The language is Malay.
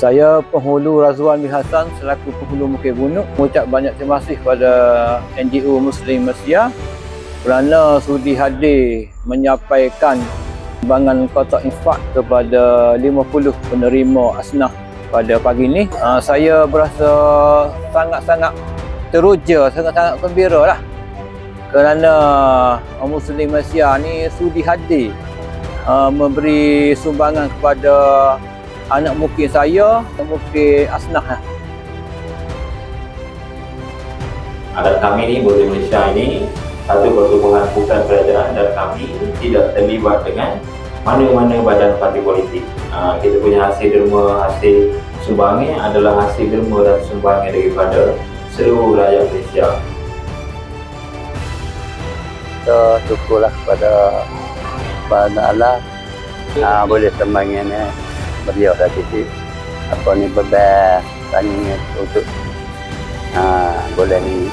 Saya penghulu Razwan bin Hassan selaku penghulu Bukit Bunuk mengucap banyak terima kasih kepada NGO Muslim Malaysia kerana sudi hadir menyampaikan sumbangan kotak infak kepada 50 penerima asnah pada pagi ini. Uh, saya berasa sangat-sangat teruja, sangat-sangat gembira lah kerana Muslim Malaysia ni sudi hadir uh, memberi sumbangan kepada anak mungkin saya, anak mungkin asnah lah. adat kami ni Muslim Malaysia ini satu pertubuhan bukan kerajaan dan kami tidak terlibat dengan mana-mana badan parti politik. Uh, kita punya hasil derma, hasil sumbangan adalah hasil derma dan sumbangan daripada seluruh rakyat Malaysia. kita syukurlah kepada pada Allah ha, boleh sembangin ni beliau dah titip. Apa ni beban tanya untuk ha, boleh ni